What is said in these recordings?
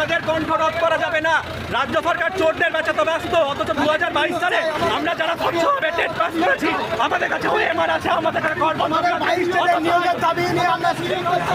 আমাদের কণ্ঠ রোধ করা যাবে না। রাজ্য সরকার চোরদের বাঁচাতে ব্যস্ত অথচ দু হাজার বাইশ সালে আমরা যারা স্বচ্ছভাবে টেট পাস করেছি আমাদের কাছে ওএমআর আছে আমাদের কাছে কর্ম নিয়োগের দাবি নিয়ে আমরা শিবির করছি।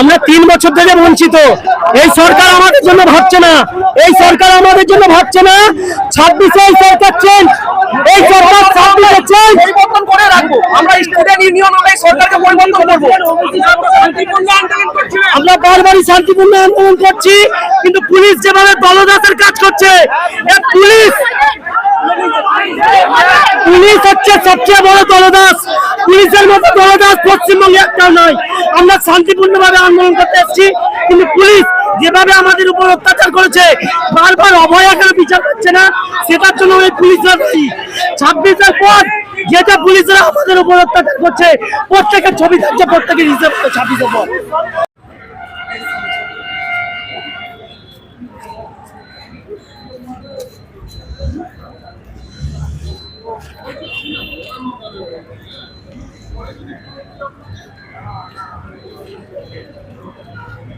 আমরা তিন বছর থেকে বঞ্চিত। এই সরকার আমাদের জন্য ভাবছে না। এই সরকার আমাদের জন্য ভাবছে না। ছাব্বিশে এই সরকার চেঞ্জ এই সরকার ছাব্বিশে চেঞ্জ পরিবর্তন করে রাখব। আমরা স্টুডেন্ট ইউনিয়ন হলে সরকারকে পরিবর্তন করব। আমরা বারবারই শান্তিপূর্ণ আন্দোলন করছি কিন্তু পুলিশ যেভাবে দলদাসের কাজ করছে পুলিশ পুলিশ হচ্ছে সবচেয়ে বড় দলদাস। পুলিশের মতো দলদাস পশ্চিমবঙ্গে একটাও নয়। আমরা শান্তিপূর্ণ ভাবে আন্দোলন করতে এসেছি, কিন্তু পুলিশ যেভাবে আমাদের উপর অত্যাচার করেছে, বারবার অভয়া কেন বিচার করছে না, সেটার জন্য ওই পুলিশরা দায়ী। ছাব্বিশের পর যেটা পুলিশরা আমাদের উপর অত্যাচার করছে, প্রত্যেকের ছবি থাকছে, প্রত্যেকের হিসেব ছাব্বিশের পর।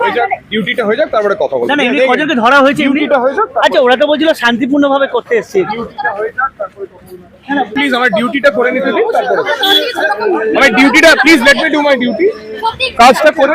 হয়ে যাক ডিউটিটা হয়ে যাক তারপরে কথা বলব। না না এমনি কজনকে ধরা হয়েছে ডিউটিটা হয়ে যাক আচ্ছা ওরা তো বলছিল শান্তিপূর্ণ ভাবে করতে এসছে। প্লিজ আমার ডিউটিটা করে নিতে দিন তারপরে আমার ডিউটিটা please let me do my duty কাজটা করে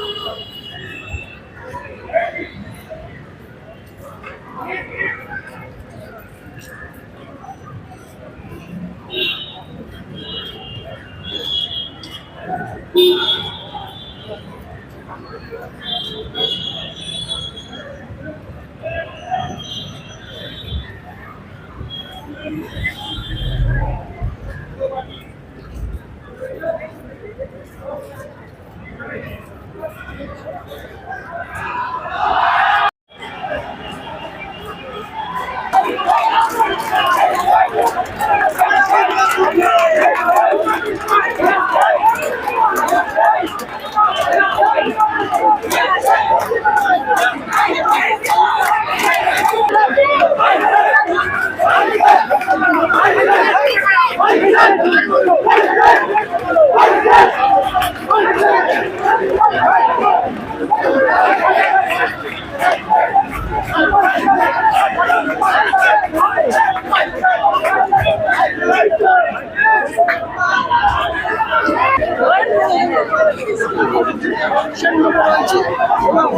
নিই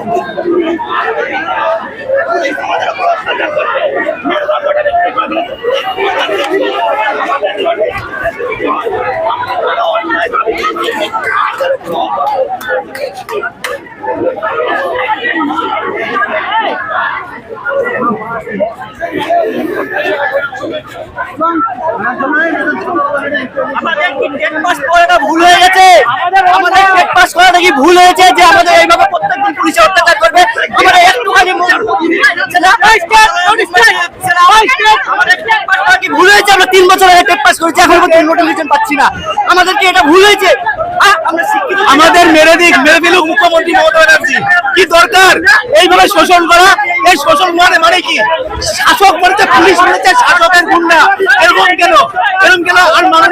আমাদের কি টেট পাস করাটা ভুল হয়ে গেছে আমাদের টেট পাস করাটা কি ভুল হয়েছে যে আমাদের এইভাবে প্রত্যেকদিন পুলিশে অত্যাচার করবে আমাদের একটুখানি আমাদের টেট পাস করা কি ভুল হয়েছে আমরা তিন বছর আগে টেট পাস করেছি, এখন পর্যন্ত নোটিফিকেশন পাচ্ছি না। আমাদের কি এটা ভুল হয়েছে। আমাদের মেরে দিক, মেরে দিলুক মুখ্যমন্ত্রী মমতা ব্যানার্জি। কি দরকার? এইভাবে শোষণ করা, এই শোষণ মানে মানে কি? শাসক বলতে পুলিশ বলতে শাসকের গুন্ডা এরকম কেন এরকম কেন আর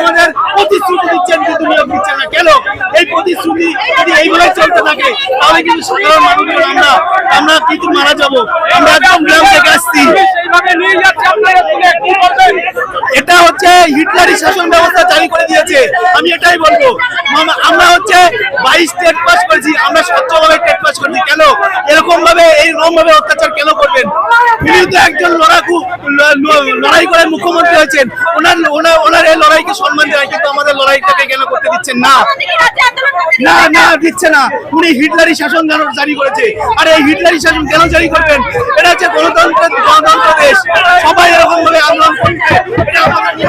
আমাদের প্রতিশ্রুতি দিচ্ছেন কিন্তু নিয়োগ দিচ্ছেন না। কেন? এই প্রতিশ্রুতি যদি এইভাবে চলতে থাকে, তাহলে কিন্তু সাধারণ মানুষজন আমরা আমরা কিন্তু মারা যাব। আমরা একদম গ্রাম থেকে আসছি। এটা হচ্ছে হিটলারি শাসন ব্যবস্থা জারি করে দিয়েছে। আমি এটাই বলব। আমরা হচ্ছে বাইশ টেট পাস করেছি, আমরা স্বচ্ছভাবে টেট পাস করেছি। কেন? এরকম ভাবে এইরকম ভাবে অত্যাচার কেন করবেন? উনি তো একজন লড়াকু লড়াই করে মুখ্যমন্ত্রী হয়েছেন। ওনার ওনার ওনার এই লড়াইকে সম্মান দেয় কিন্তু আমাদের লড়াইটাকে কেন করতে দিচ্ছেন না? না না দিচ্ছে না। উনি হিটলারি শাসন জারি করেছে। আর এই হিটলারি শাসন কেন জারি করবেন? এটা হচ্ছে গণতন্ত্রের গণতন্ত্র দেশ। সবাই এরকম ভাবে আন্দোলন করছে। এটা আমাদের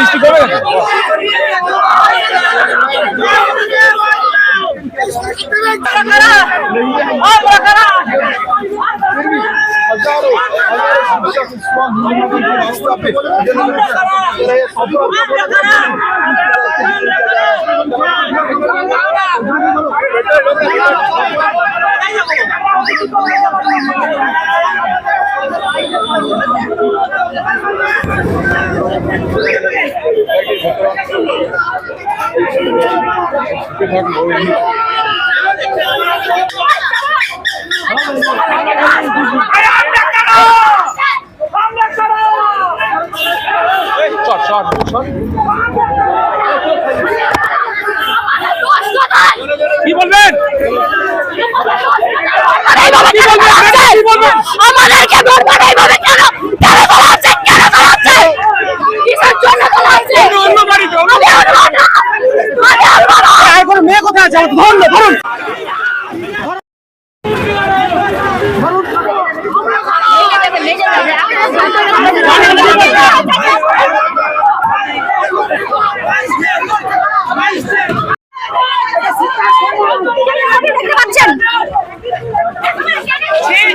নিয়ম। বাসে করে নিয়ে চলে যায় বলছে কিন্তু এভাবেই চলবে যে ছবিটা আরে বৃষ্টি কমে গেছে শর্ট শর্ট শর্ট কি বলবেন আমাদেরকে ধরবেন এইভাবে কেন কেন ধরাচ্ছে কেন ধরাচ্ছে কিসের জন্য ধরাচ্ছে অন্য বাড়িতে অন্য আমি আনব না আমি আনব না এখন মেয়ে কোথায় আছে আমাকে ধরুন না, ধরুন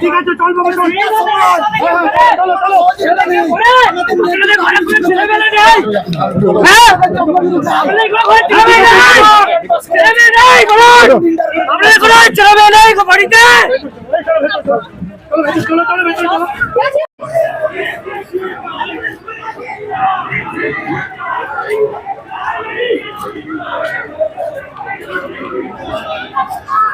ঠিক আছে চল বাবা বাড়িতে Thank you.